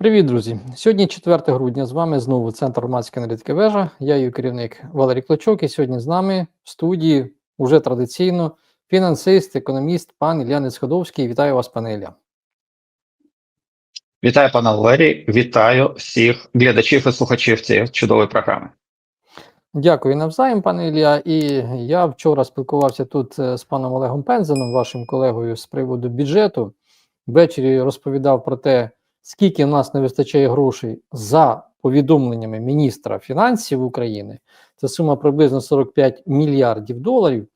Привіт, друзі! Сьогодні 4 грудня. З вами знову Центр громадської аналітики вежа. Я її керівник Валерій Клочок. І сьогодні з нами в студії уже традиційно фінансист, економіст, пан Ілля Несходовський. Вітаю вас, пане Ілля. Вітаю, пане Валерій. Вітаю всіх глядачів і слухачів цієї чудової програми. Дякую навзаєм, пане Ілля. І я вчора спілкувався тут е, з паном Олегом Пензеном, вашим колегою, з приводу бюджету. Ввечері розповідав про те, скільки в нас не вистачає грошей за повідомленнями міністра фінансів України. Це сума приблизно 45 мільярдів доларів.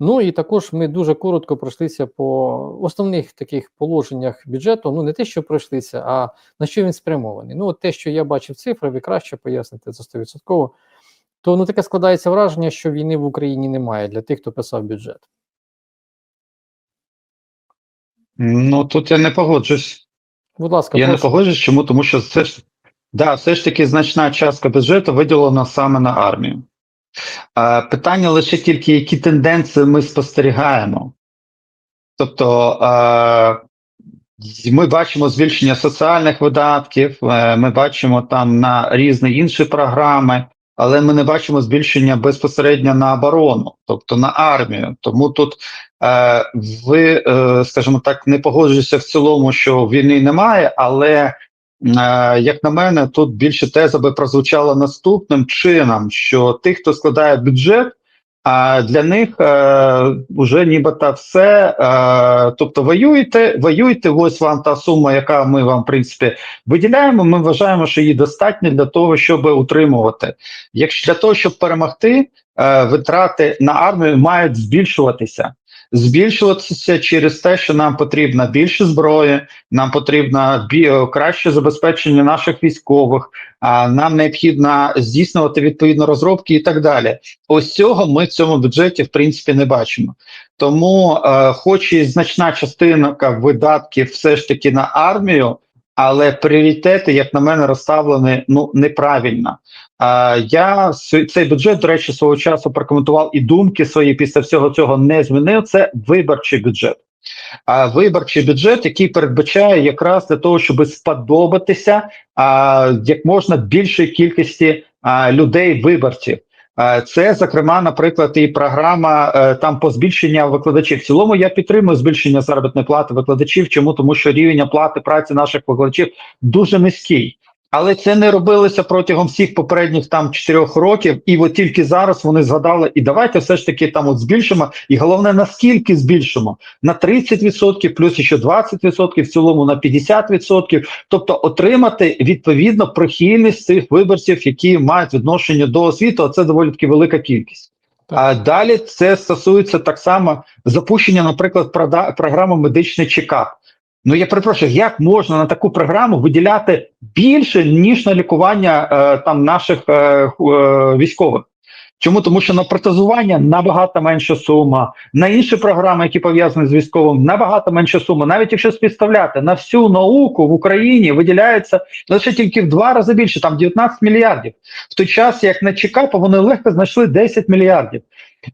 Ну і також ми дуже коротко пройшлися по основних таких положеннях бюджету. Ну не те, що пройшлися, а на що він спрямований. Ну, от те, що я бачив цифри, ви краще поясните це 100%. То ну таке складається враження, що війни в Україні немає для тих, хто писав бюджет. Ну тут я не погоджусь. Будь ласка, Я не прошу. погоджусь. Чому? Тому що все ж да, все ж таки значна частка бюджету виділена саме на армію. А, питання лише тільки, які тенденції ми спостерігаємо. Тобто а, ми бачимо збільшення соціальних видатків, е, ми бачимо там на різні інші програми, але ми не бачимо збільшення безпосередньо на оборону, тобто на армію. Тому тут е, ви, е, скажімо так, не погоджуєтеся в цілому, що війни немає, але е, як на мене, тут більше теза би прозвучала наступним чином: що тих, хто складає бюджет. А для них е, вже нібито все. Е, тобто, воюєте, воюєте, ось вам та сума, яка ми вам в принципі виділяємо. Ми вважаємо, що її достатньо для того, щоб утримувати. Якщо для того, щоб перемогти, е, витрати на армію мають збільшуватися. Збільшуватися через те, що нам потрібно більше зброї, нам потрібно е, краще забезпечення наших військових, а нам необхідно здійснювати відповідно розробки і так далі. Ось цього ми в цьому бюджеті в принципі не бачимо. Тому, е, хоч і значна частина видатків все ж таки на армію, але пріоритети, як на мене, розставлені ну неправильно. Я цей бюджет, до речі, свого часу прокоментував і думки свої після всього цього не змінив. Це виборчий бюджет. Виборчий бюджет, який передбачає якраз для того, щоб сподобатися як можна більшій кількості людей виборців. Це, зокрема, наприклад, і програма е, там по збільшення викладачів. В цілому я підтримую збільшення заробітної плати викладачів. Чому тому, що рівень оплати праці наших викладачів дуже низький. Але це не робилося протягом всіх попередніх там чотирьох років, і от тільки зараз вони згадали, і давайте все ж таки там от збільшимо. І головне, наскільки збільшимо на 30%, плюс ще 20%, в цілому на 50%. Тобто отримати відповідно прихильність цих виборців, які мають відношення до освіти. а Це доволі таки велика кількість. Так. А далі це стосується так само запущення, наприклад, програми медичний чекап. Ну я перепрошую, як можна на таку програму виділяти більше ніж на лікування е, там наших е, е, військових? Чому тому, що на протезування набагато менша сума, на інші програми, які пов'язані з військовим, набагато менша сума. Навіть якщо співставляти на всю науку в Україні виділяється лише тільки в два рази більше, там 19 мільярдів. В той час, як на чекапа, вони легко знайшли 10 мільярдів.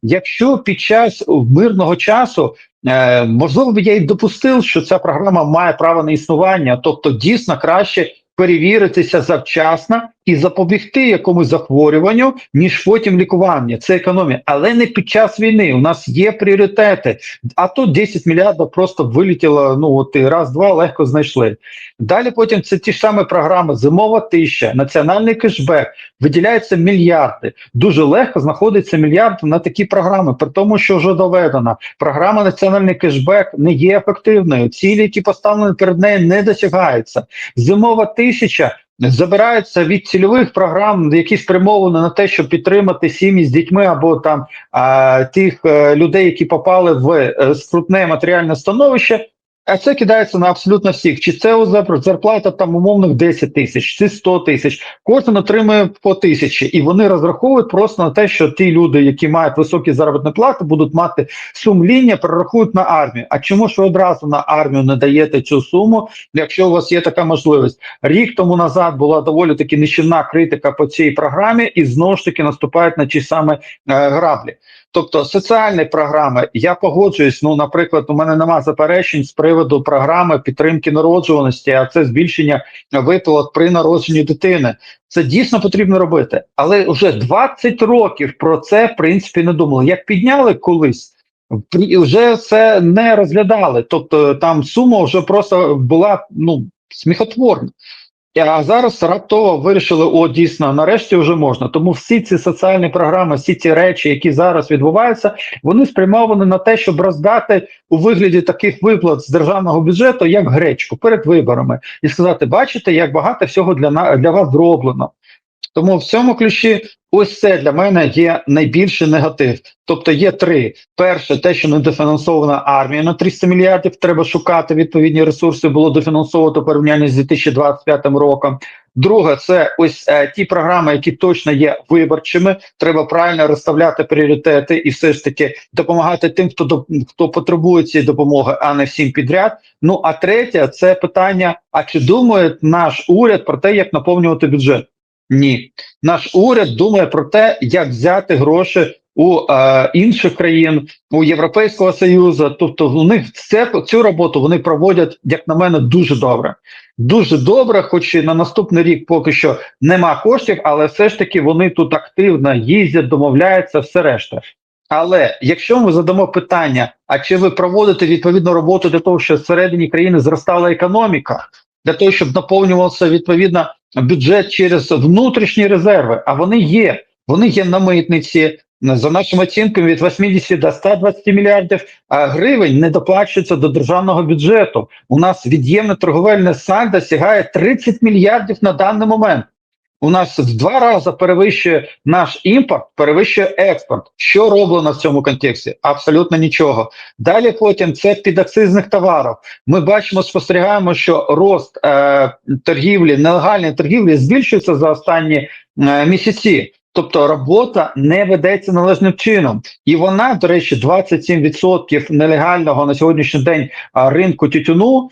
Якщо під час мирного часу Е, можливо, б я й допустив, що ця програма має право на існування, тобто дійсно краще перевіритися завчасно і запобігти якомусь захворюванню, ніж потім лікування. Це економія, але не під час війни. У нас є пріоритети. А тут 10 мільярдів просто вилетіло. Ну от і раз-два легко знайшли. Далі потім це ті ж самі програми: зимова тища, національний кешбек, виділяються мільярди. Дуже легко знаходиться мільярд на такі програми, при тому, що вже доведено програма національний кешбек не є ефективною. Цілі, які поставлені перед нею, не досягаються. Зимова тисяча забирається від цільових програм, які спрямовані на те, щоб підтримати сім'ї з дітьми або там а, тих е, людей, які попали в е, скрутне матеріальне становище. А це кидається на абсолютно всіх. Чи це зарплата там умовних 10 тисяч, чи 100 тисяч. Кожен отримує по тисячі, і вони розраховують просто на те, що ті люди, які мають високі заробітні плати, будуть мати сумління, перерахують на армію. А чому ж ви одразу на армію не даєте цю суму, якщо у вас є така можливість? Рік тому назад була доволі таки нищівна критика по цій програмі, і знову ж таки наступають на ті самі е, граблі. Тобто соціальні програми, я погоджуюсь. Ну, наприклад, у мене нема заперечень з приводу програми підтримки народжуваності, а це збільшення виплат при народженні дитини. Це дійсно потрібно робити, але вже 20 років про це в принципі не думали. Як підняли колись, вже це не розглядали. Тобто там сума вже просто була ну сміхотворна. А зараз раптово вирішили, о, дійсно, нарешті вже можна. Тому всі ці соціальні програми, всі ці речі, які зараз відбуваються, вони спрямовані на те, щоб роздати у вигляді таких виплат з державного бюджету, як гречку, перед виборами, і сказати: бачите, як багато всього для для вас зроблено. Тому в цьому ключі ось це для мене є найбільший негатив. Тобто є три: перше, те, що недофінансована армія на 300 мільярдів, треба шукати відповідні ресурси, було дофінансовано у порівнянні з 2025 роком. Друге, це ось е, ті програми, які точно є виборчими. Треба правильно розставляти пріоритети і все ж таки допомагати тим, хто до хто потребує цієї допомоги, а не всім підряд. Ну а третє, це питання: а чи думає наш уряд про те, як наповнювати бюджет? Ні, наш уряд думає про те, як взяти гроші у е, інших країн, у Європейського Союзу. Тобто, у них це цю роботу вони проводять, як на мене, дуже добре. Дуже добре, хоч і на наступний рік поки що нема коштів, але все ж таки вони тут активно їздять, домовляються, все решта. Але якщо ми задамо питання: а чи ви проводите відповідну роботу для того, щоб всередині країни зростала економіка, для того, щоб наповнювався відповідно бюджет через внутрішні резерви, а вони є. Вони є на митниці. За нашими оцінками від 80 до 120 мільярдів гривень не доплачується до державного бюджету. У нас від'ємне торговельне сальдо сягає 30 мільярдів на даний момент. У нас в два рази перевищує наш імпорт, перевищує експорт. Що роблено в цьому контексті? Абсолютно нічого. Далі потім це підакцизних товарів. Ми бачимо, спостерігаємо, що рост е, торгівлі, нелегальної торгівлі збільшується за останні е, місяці. Тобто робота не ведеться належним чином, і вона, до речі, 27% нелегального на сьогоднішній день ринку тютюну.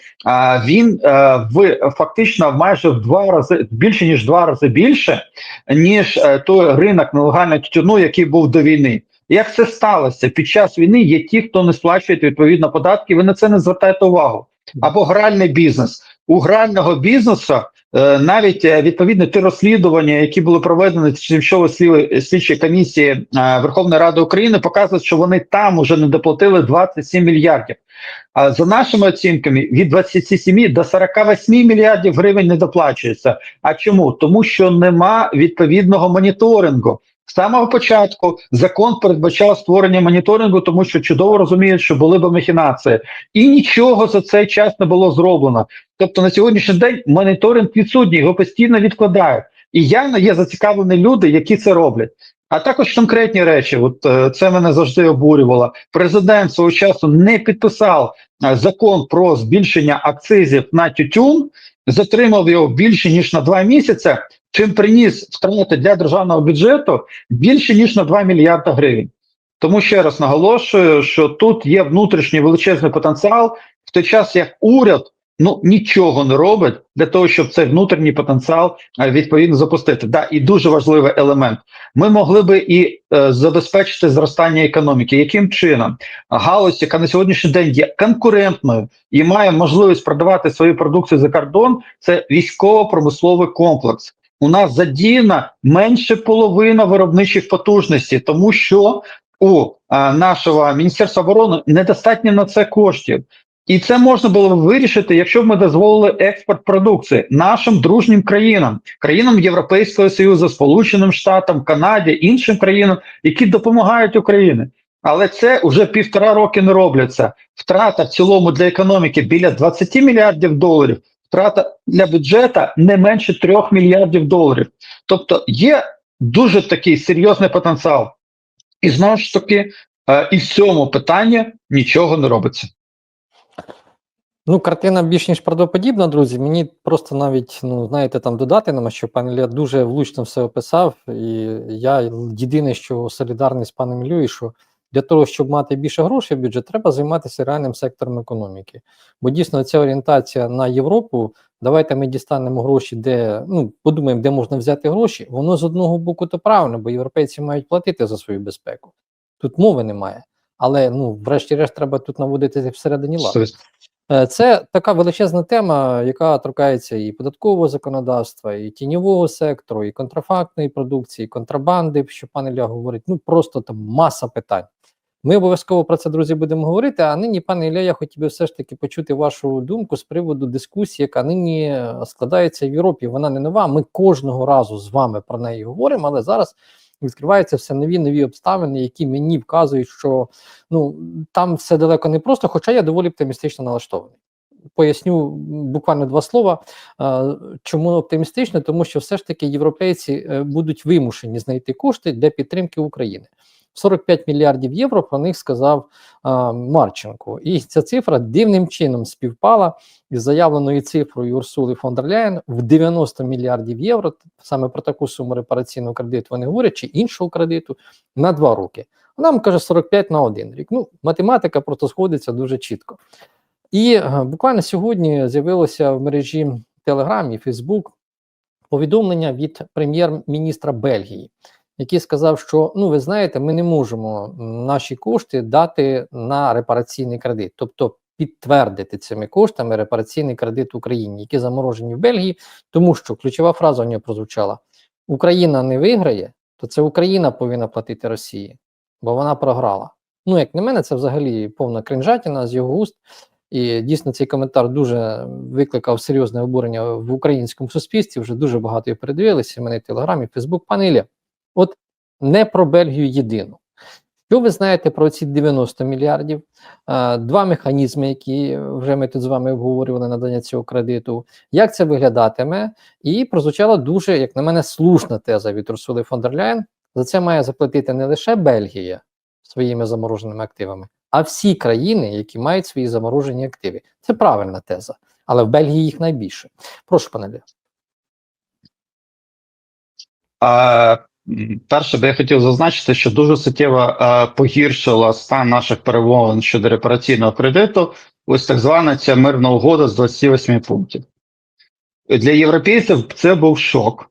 Він е, в фактично майже в два рази більше ніж два рази більше, ніж е, той ринок нелегального тютюну, який був до війни. Як це сталося під час війни? Є ті, хто не сплачує відповідно податки. Ви на це не звертаєте увагу. Або гральний бізнес у грального бізнесу. Е, Навіть е, відповідно ті розслідування, які були проведені тимчасової слідчі комісії е, Верховної Ради України, показують, що вони там уже не доплатили 27 мільярдів. А за нашими оцінками, від 27 до 48 мільярдів гривень не доплачується. А чому? Тому що нема відповідного моніторингу. З самого початку закон передбачав створення моніторингу, тому що чудово розуміють, що були б махінації, і нічого за цей час не було зроблено. Тобто на сьогоднішній день моніторинг відсутній, його постійно відкладають. І явно є зацікавлені люди, які це роблять. А також конкретні речі, от е, це мене завжди обурювало. Президент свого часу не підписав е, закон про збільшення акцизів на тютюн, затримав його більше ніж на два місяці, чим приніс втрати для державного бюджету більше ніж на 2 мільярда гривень. Тому ще раз наголошую, що тут є внутрішній величезний потенціал, в той час як уряд ну нічого не робить для того, щоб цей внутрішній потенціал е, відповідно запустити. Да, і дуже важливий елемент. Ми могли би і е, забезпечити зростання економіки. Яким чином галузь, яка на сьогоднішній день є конкурентною і має можливість продавати свою продукцію за кордон, це військово-промисловий комплекс. У нас задіяна менше половина виробничих потужностей, тому що у нашого міністерства оборони недостатньо на це коштів. І це можна було б вирішити, якщо б ми дозволили експорт продукції нашим дружнім країнам, країнам Європейського Союзу, Сполученим Штатам, Канаді, іншим країнам, які допомагають Україні. Але це вже півтора роки не робляться. Втрата в цілому для економіки біля 20 мільярдів доларів, втрата для бюджету не менше 3 мільярдів доларів. Тобто є дуже такий серйозний потенціал. І знову ж таки, е, і в цьому питанні нічого не робиться. Ну, картина більш ніж правдоподібна, друзі. Мені просто навіть, ну, знаєте, там додати нема, що пан Ілля дуже влучно все описав. І я єдине, що солідарний з паном Іллею, що для того, щоб мати більше грошей в бюджет, треба займатися реальним сектором економіки. Бо дійсно ця орієнтація на Європу. Давайте ми дістанемо гроші, де ну подумаємо, де можна взяти гроші. Воно з одного боку то правильно, бо європейці мають платити за свою безпеку. Тут мови немає. Але ну, врешті-решт, треба тут наводити всередині лад. Е, Це така величезна тема, яка торкається і податкового законодавства, і тіньового сектору, і контрафактної продукції, і контрабанди, що пан Ілля говорить. Ну просто там маса питань. Ми обов'язково про це, друзі, будемо говорити. А нині, пане Ілля, я хотів би все ж таки почути вашу думку з приводу дискусії, яка нині е, складається в Європі. Вона не нова. Ми кожного разу з вами про неї говоримо, але зараз відкриваються все нові нові обставини, які мені вказують, що ну там все далеко не просто, хоча я доволі оптимістично налаштований. Поясню буквально два слова. Е, Чому оптимістично? Тому що все ж таки європейці е, будуть вимушені знайти кошти для підтримки України. 45 мільярдів євро про них сказав а, Марченко, і ця цифра дивним чином співпала із заявленою цифрою Урсули фон дер Ляєн в 90 мільярдів євро. Саме про таку суму репараційного кредиту вони говорять, чи іншого кредиту на два роки. Вона нам каже 45 на один рік. Ну, математика просто сходиться дуже чітко. І е, буквально сьогодні з'явилося в мережі Telegram і Facebook повідомлення від прем'єр-міністра Бельгії, який сказав, що ну ви знаєте, ми не можемо наші кошти дати на репараційний кредит, тобто підтвердити цими коштами репараційний кредит Україні, які заморожені в Бельгії, тому що ключова фраза у нього прозвучала: Україна не виграє, то це Україна повинна платити Росії, бо вона програла. Ну, як на мене, це взагалі повна кринжатіна з його уст. І дійсно цей коментар дуже викликав серйозне обурення в українському суспільстві. Вже дуже багато його передивилися. Мене в Телеграмі, Фейсбук. Пане от не про Бельгію єдину. Що ви знаєте про ці 90 мільярдів? Два механізми, які вже ми тут з вами обговорювали надання цього кредиту. Як це виглядатиме? І прозвучала дуже, як на мене, слушна теза від Урсули фон дер Ляєн. За це має заплатити не лише Бельгія своїми замороженими активами, а всі країни, які мають свої заморожені активи. Це правильна теза, але в Бельгії їх найбільше. Прошу, пане Лє. Перше, би я хотів зазначити, що дуже суттєво а, погіршила стан наших перемовин щодо репараційного кредиту. Ось так звана ця мирна угода з 28 пунктів. Для європейців це був шок,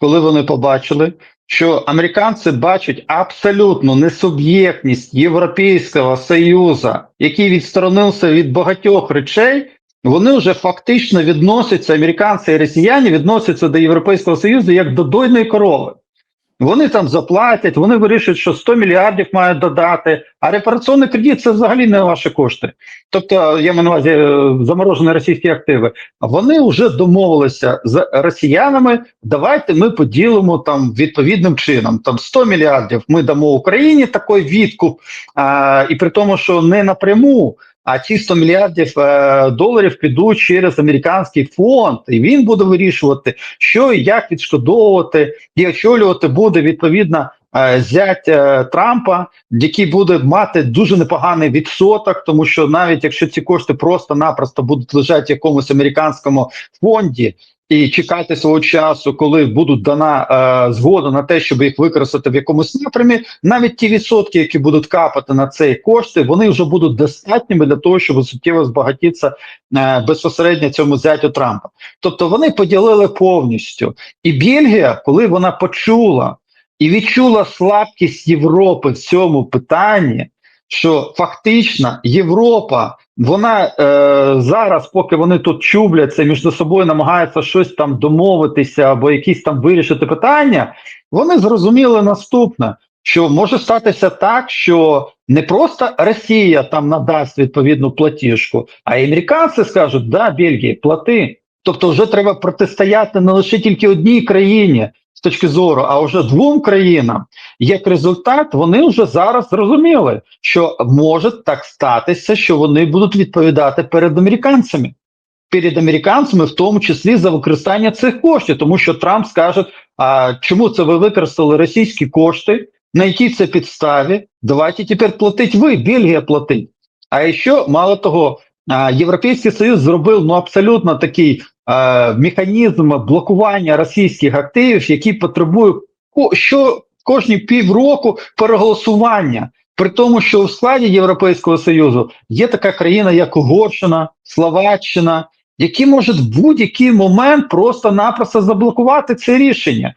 коли вони побачили, що американці бачать абсолютну несуб'єктність Європейського Союзу, який відсторонився від багатьох речей. Вони вже фактично відносяться, американці і росіяни відносяться до Європейського Союзу як до дойної корови. Вони там заплатять, вони вирішують, що 100 мільярдів мають додати, а репараційний кредит це взагалі не ваші кошти. Тобто, я маю на увазі е, заморожені російські активи. Вони вже домовилися з росіянами. Давайте ми поділимо там відповідним чином. Там 100 мільярдів ми дамо Україні такий відкуп, а, і при тому, що не напряму. А ті 100 мільярдів е, доларів підуть через американський фонд, і він буде вирішувати, що і як відшкодовувати, і очолювати буде відповідно е, зять е, Трампа, який буде мати дуже непоганий відсоток, тому що навіть якщо ці кошти просто-напросто будуть лежати в якомусь американському фонді. І чекати свого часу, коли будуть дана е, згода на те, щоб їх використати в якомусь напрямі, навіть ті відсотки, які будуть капати на ці кошти, вони вже будуть достатніми для того, щоб суттєво збагатитися е, безпосередньо цьому зятю Трампа. Тобто вони поділили повністю. І Бельгія, коли вона почула і відчула слабкість Європи в цьому питанні, що фактично Європа, вона е, зараз, поки вони тут чубляться між собою, намагаються щось там домовитися або якісь там вирішити питання, вони зрозуміли наступне. Що може статися так, що не просто Росія там надасть відповідну платіжку, а й американці скажуть, да, Бельгії, плати. Тобто, вже треба протистояти не лише тільки одній країні точки зору, а вже двом країнам. Як результат, вони вже зараз зрозуміли, що може так статися, що вони будуть відповідати перед американцями. Перед американцями, в тому числі за використання цих коштів, тому що Трамп скаже: а чому це ви використали російські кошти? На якій це підставі? Давайте тепер платить ви, Бельгія платить. А ще, мало того, Європейський Союз зробив ну абсолютно такий механізм блокування російських активів, який потребує що кожні півроку переголосування. При тому, що у складі Європейського Союзу є така країна, як Угорщина, Словаччина, які можуть в будь-який момент просто-напросто заблокувати це рішення.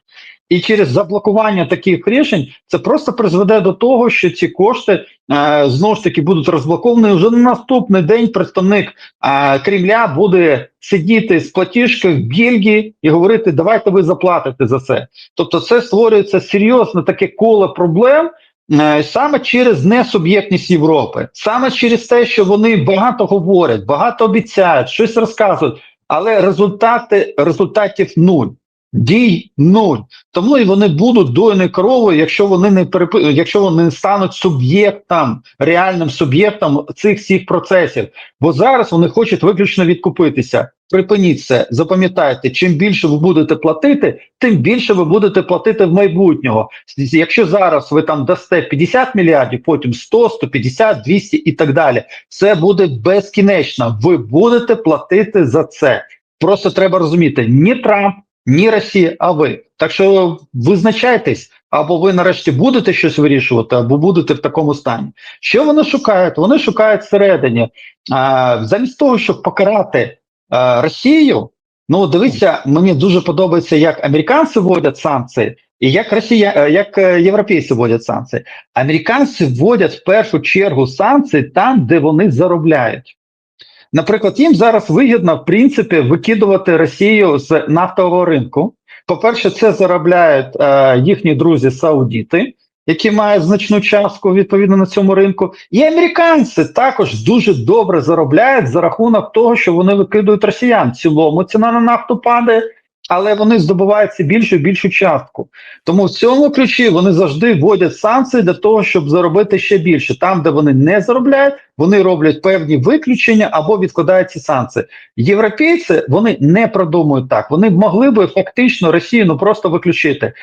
І через заблокування таких рішень це просто призведе до того, що ці кошти е, знову ж таки будуть розблоковані. Вже на наступний день представник е, Кремля буде сидіти з платіжкою в Бельгії і говорити: давайте ви заплатите за це. Тобто, це створюється серйозне таке коло проблем. е, Саме через несуб'єктність Європи, саме через те, що вони багато говорять, багато обіцяють, щось розказують, але результати результатів нуль. Дій нуль. Тому і вони будуть дойною коровою, якщо вони не перепи... якщо вони стануть суб'єктом, реальним суб'єктом цих всіх процесів. Бо зараз вони хочуть виключно відкупитися. Припиніть це, запам'ятайте, чим більше ви будете платити, тим більше ви будете платити в майбутнього. Якщо зараз ви там дасте 50 мільярдів, потім 100, 150, 200 і так далі, це буде безкінечно. Ви будете платити за це. Просто треба розуміти, ні Трамп ні Росія, а ви. Так що визначайтесь, або ви нарешті будете щось вирішувати, або будете в такому стані. Що вони шукають? Вони шукають всередині. А, замість того, щоб покарати а, Росію, ну дивіться, мені дуже подобається, як американці вводять санкції. І як Росія, е, як е, європейці вводять санкції, американці вводять в першу чергу санкції там, де вони заробляють. Наприклад, їм зараз вигідно, в принципі, викидувати Росію з нафтового ринку. По-перше, це заробляють е, їхні друзі саудіти, які мають значну частку відповідно на цьому ринку. І американці також дуже добре заробляють за рахунок того, що вони викидують росіян. В цілому ціна на нафту падає, але вони здобуваються більшу і більшу частку. Тому в цьому ключі вони завжди вводять санкції для того, щоб заробити ще більше. Там, де вони не заробляють, вони роблять певні виключення або відкладають ці санкції. Європейці вони не продумують так. Вони могли би фактично Росію ну просто виключити,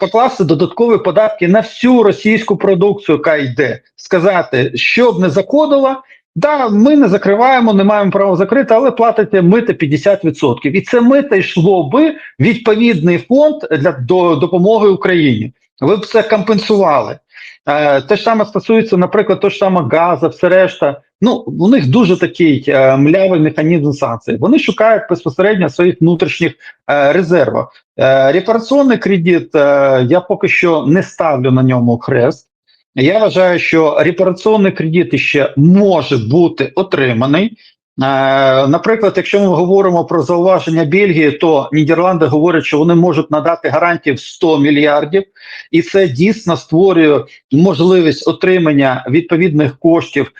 покласти додаткові податки на всю російську продукцію, яка йде, сказати, що б не заходило. Да, ми не закриваємо, не маємо права закрити, але платите мити 50%. І це мито йшло би відповідний фонд для до допомоги Україні. Ви б це компенсували. Е, те ж саме стосується, наприклад, того ж саме газу, все решта. Ну, у них дуже такий е, млявий механізм санкцій. Вони шукають безпосередньо своїх внутрішніх е, резервах. Е, репараційний кредит е, я поки що не ставлю на ньому хрест. Я вважаю, що репараційний кредит ще може бути отриманий. Е, Наприклад, якщо ми говоримо про зауваження Бельгії, то Нідерланди говорять, що вони можуть надати гарантії в 100 мільярдів, і це дійсно створює можливість отримання відповідних коштів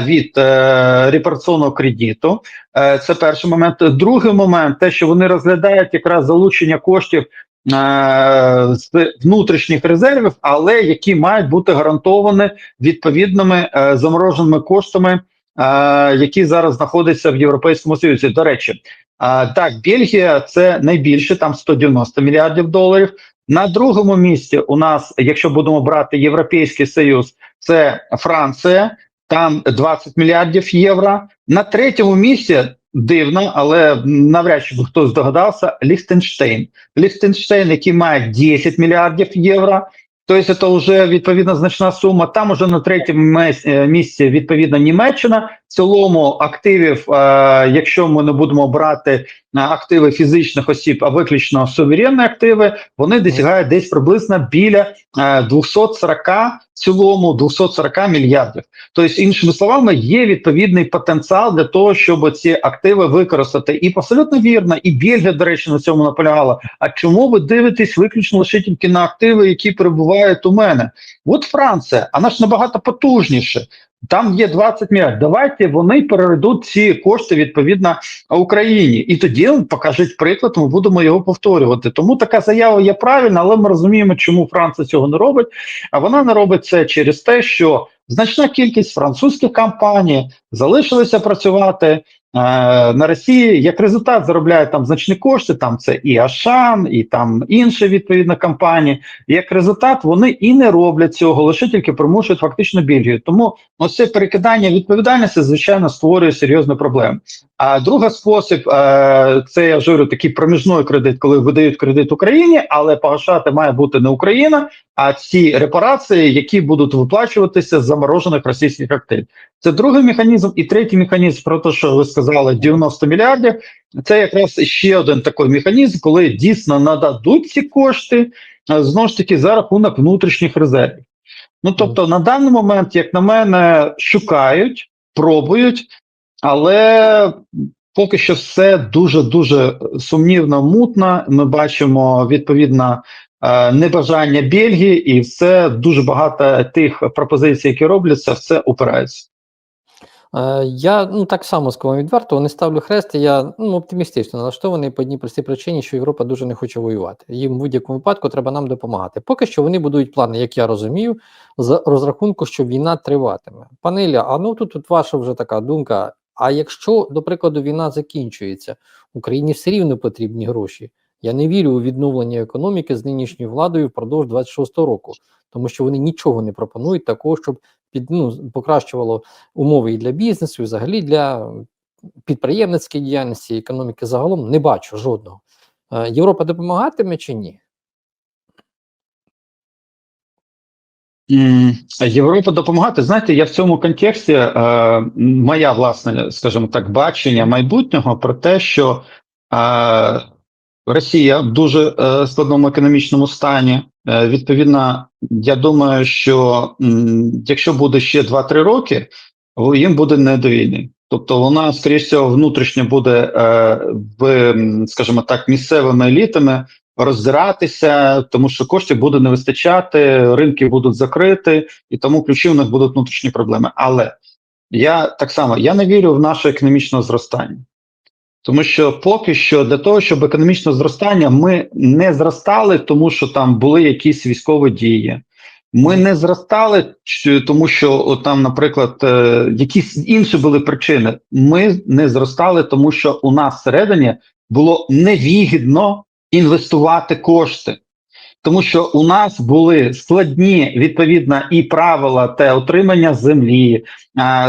від е, репараційного кредиту. Е, це перший момент. Другий момент, те, що вони розглядають якраз залучення коштів. Е, З внутрішніх резервів, але які мають бути гарантовані відповідними е, замороженими коштами, е, які зараз знаходяться в Європейському Союзі. До речі, так, Бельгія це найбільше, там 190 мільярдів доларів. На другому місці у нас, якщо будемо брати Європейський Союз, це Франція, там 20 мільярдів євро. На третьому місці дивно, але навряд чи хто здогадався, Ліхтенштейн. Ліхтенштейн, який має 10 мільярдів євро. Тобто це вже відповідно значна сума. Там уже на третьому місці відповідно Німеччина. Цілому активів, е, якщо ми не будемо брати е, активи фізичних осіб, а виключно суверенні активи, вони досягають десь приблизно біля е, 240 в цілому 240 мільярдів. Тобто, іншими словами, є відповідний потенціал для того, щоб ці активи використати. І абсолютно вірно, і Бельгія, до речі, на цьому наполягала. А чому ви дивитесь виключно лише тільки на активи, які перебувають у мене? От Франція, вона ж набагато потужніше. Там є 20 мільярдів. Давайте вони переведуть ці кошти відповідно Україні, і тоді покажуть приклад. Ми будемо його повторювати. Тому така заява є правильна, але ми розуміємо, чому Франція цього не робить. А вона не робить це через те, що значна кількість французьких компаній залишилися працювати на Росії. Як результат заробляють там значні кошти. Там це і Ашан, і там інші відповідно компанії. Як результат, вони і не роблять цього, лише тільки примушують фактично Бельгію. Тому ось це перекидання відповідальності, звичайно, створює серйозні проблеми. А другий спосіб е, це я вже такий проміжний кредит, коли видають кредит Україні, але погашати має бути не Україна, а ці репарації, які будуть виплачуватися з заморожених російських активів. Це другий механізм, і третій механізм про те, що ви сказали, 90 мільярдів. Це якраз ще один такий механізм, коли дійсно нададуть ці кошти е, знову ж таки за рахунок внутрішніх резервів. Ну тобто, на даний момент, як на мене, шукають, пробують, але поки що все дуже дуже сумнівно, мутно. Ми бачимо відповідно е, небажання Бельгії, і все дуже багато тих пропозицій, які робляться, все упирається. Е, Я ну так само скажу відверто, не ставлю хрест. Я ну, оптимістично налаштований по одній простій причині, що Європа дуже не хоче воювати. Їм в будь-якому випадку треба нам допомагати. Поки що вони будують плани, як я розумію, з розрахунку, що війна триватиме. Пане Ілля, а ну тут, тут ваша вже така думка. А якщо, до прикладу, війна закінчується, Україні все рівно потрібні гроші. Я не вірю у відновлення економіки з нинішньою владою впродовж 26-го року, тому що вони нічого не пропонують такого, щоб під ну покращувало умови і для бізнесу, і взагалі для підприємницької діяльності, економіки загалом не бачу жодного. Е, Європа допомагатиме чи ні? Європа допомагати. Знаєте, я в цьому контексті е, моя власне, скажімо так, бачення майбутнього про те, що е, Росія в дуже е, складному економічному стані. Е, відповідно, я думаю, що якщо буде ще 2-3 роки, їм буде не до війни. Тобто вона, скоріш всього, внутрішньо буде е, в, скажімо так, місцевими елітами роздиратися, тому що коштів буде не вистачати, ринки будуть закриті, і тому ключі в них будуть внутрішні проблеми. Але я так само я не вірю в наше економічне зростання. Тому що поки що для того, щоб економічне зростання, ми не зростали, тому що там були якісь військові дії. Ми не зростали, тому що там, наприклад, е, якісь інші були причини. Ми не зростали, тому що у нас всередині було невигідно інвестувати кошти. Тому що у нас були складні відповідно і правила те отримання землі,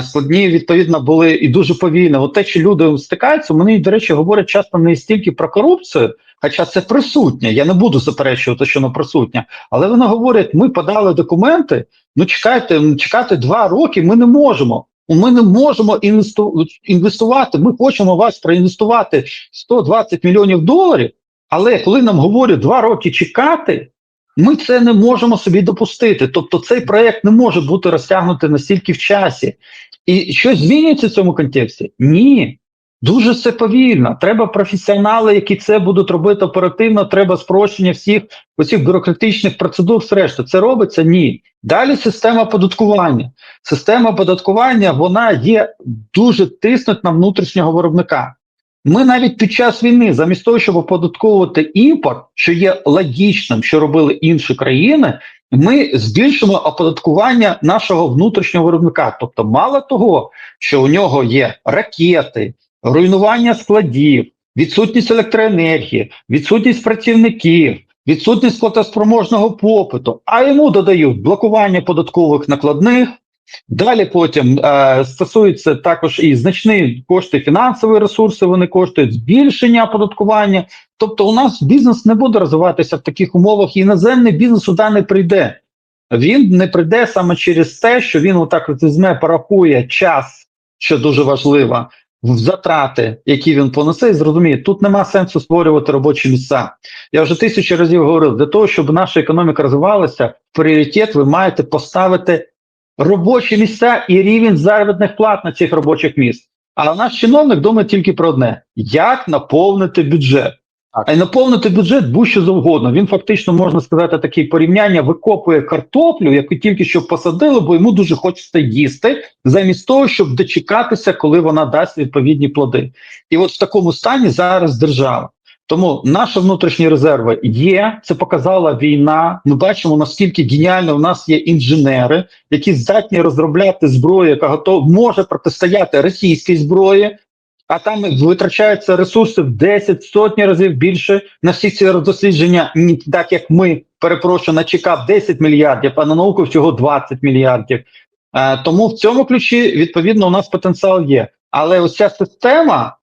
складні відповідно були і дуже повільно. От те, що люди стикаються, вони, до речі, говорять часто не стільки про корупцію, хоча це присутнє. Я не буду заперечувати, що воно присутнє, але вони говорять: ми подали документи. Ну чекайте, чекати два роки. Ми не можемо. Ми не можемо інвесту- інвестувати. Ми хочемо вас проінвестувати 120 мільйонів доларів. Але коли нам говорять два роки чекати, ми це не можемо собі допустити. Тобто цей проект не може бути розтягнутий настільки в часі. І щось змінюється в цьому контексті? Ні. Дуже все повільно. Треба професіонали, які це будуть робити оперативно. Треба спрощення всіх оцих бюрократичних процедур. Решта це робиться? Ні. Далі система податкування. Система податкування вона є дуже тиснуть на внутрішнього виробника. Ми навіть під час війни, замість того, щоб оподатковувати імпорт, що є логічним, що робили інші країни, ми збільшимо оподаткування нашого внутрішнього виробника. Тобто, мало того, що у нього є ракети, руйнування складів, відсутність електроенергії, відсутність працівників, відсутність платоспроможного попиту, а йому додають блокування податкових накладних. Далі потім е, стосується також і значні кошти фінансові ресурси. Вони коштують збільшення оподаткування. Тобто, у нас бізнес не буде розвиватися в таких умовах. Іноземний бізнес сюди не прийде. Він не прийде саме через те, що він отак візьме, порахує час, що дуже важливо, в затрати, які він понесе, і зрозуміє, тут нема сенсу створювати робочі місця. Я вже тисячі разів говорив, для того, щоб наша економіка розвивалася, пріоритет ви маєте поставити робочі місця і рівень заробітних плат на цих робочих місць. А наш чиновник думає тільки про одне: як наповнити бюджет. А й наповнити бюджет будь-що завгодно. Він фактично можна сказати таке порівняння викопує картоплю, яку тільки що посадили, бо йому дуже хочеться їсти, замість того, щоб дочекатися, коли вона дасть відповідні плоди. І от в такому стані зараз держава. Тому наші внутрішні резерви є. Це показала війна. Ми бачимо наскільки геніально у нас є інженери, які здатні розробляти зброю, яка готова може протистояти російській зброї. А там витрачаються ресурси в 10 сотні разів більше на всі ці дослідження, ні так як ми перепрошую, на ЧК 10 мільярдів, а на науку всього 20 мільярдів. Е, тому в цьому ключі відповідно у нас потенціал є. Але ось ця система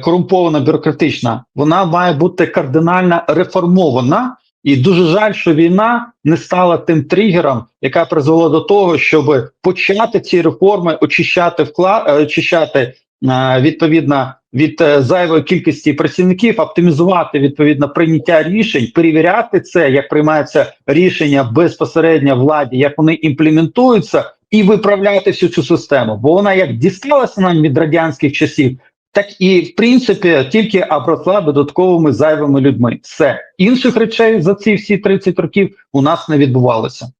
корумпована бюрократична, вона має бути кардинально реформована, І дуже жаль, що війна не стала тим тригером, яка призвела до того, щоб почати ці реформи очищати вклад, е, очищати е, відповідно від е, зайвої кількості працівників, оптимізувати відповідно прийняття рішень, перевіряти це, як приймаються рішення безпосередньо владі, як вони імплементуються, і виправляти всю цю систему. Бо вона як дісталася нам від радянських часів, так і в принципі тільки обросла додатковими зайвими людьми. Все інших речей за ці всі 30 років у нас не відбувалося.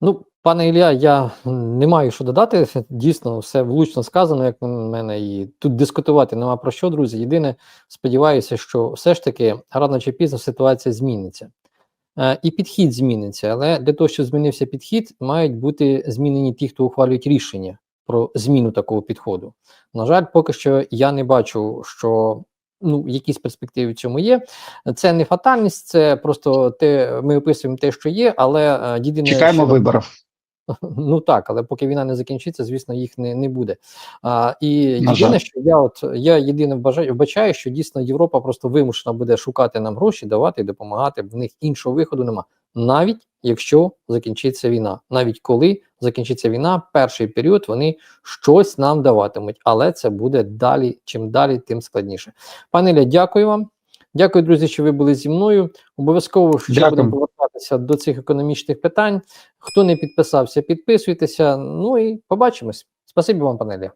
Ну, пане Ілля, я не маю що додати. Дійсно, все влучно сказано, як на мене, і тут дискутувати нема про що, друзі. Єдине, сподіваюся, що все ж таки рано чи пізно ситуація зміниться. Е, і підхід зміниться, але для того, щоб змінився підхід, мають бути змінені ті, хто ухвалюють рішення про зміну такого підходу. На жаль, поки що я не бачу, що ну, якісь перспективи в цьому є. Це не фатальність, це просто те, ми описуємо те, що є, але е, єдине Чекаємо що- виборів. Ну так, але поки війна не закінчиться, звісно, їх не, не буде. А, і єдине, що я от я єдине вбажаю, вбачаю, що дійсно Європа просто вимушена буде шукати нам гроші, давати і допомагати. В них іншого виходу нема. Навіть якщо закінчиться війна, навіть коли закінчиться війна, перший період вони щось нам даватимуть, але це буде далі. Чим далі, тим складніше. Пане Ілля, дякую вам. Дякую, друзі, що ви були зі мною. Обов'язково ще Дякую. будемо повертатися до цих економічних питань. Хто не підписався, підписуйтеся. Ну і побачимось. Спасибі вам, пане Ілля.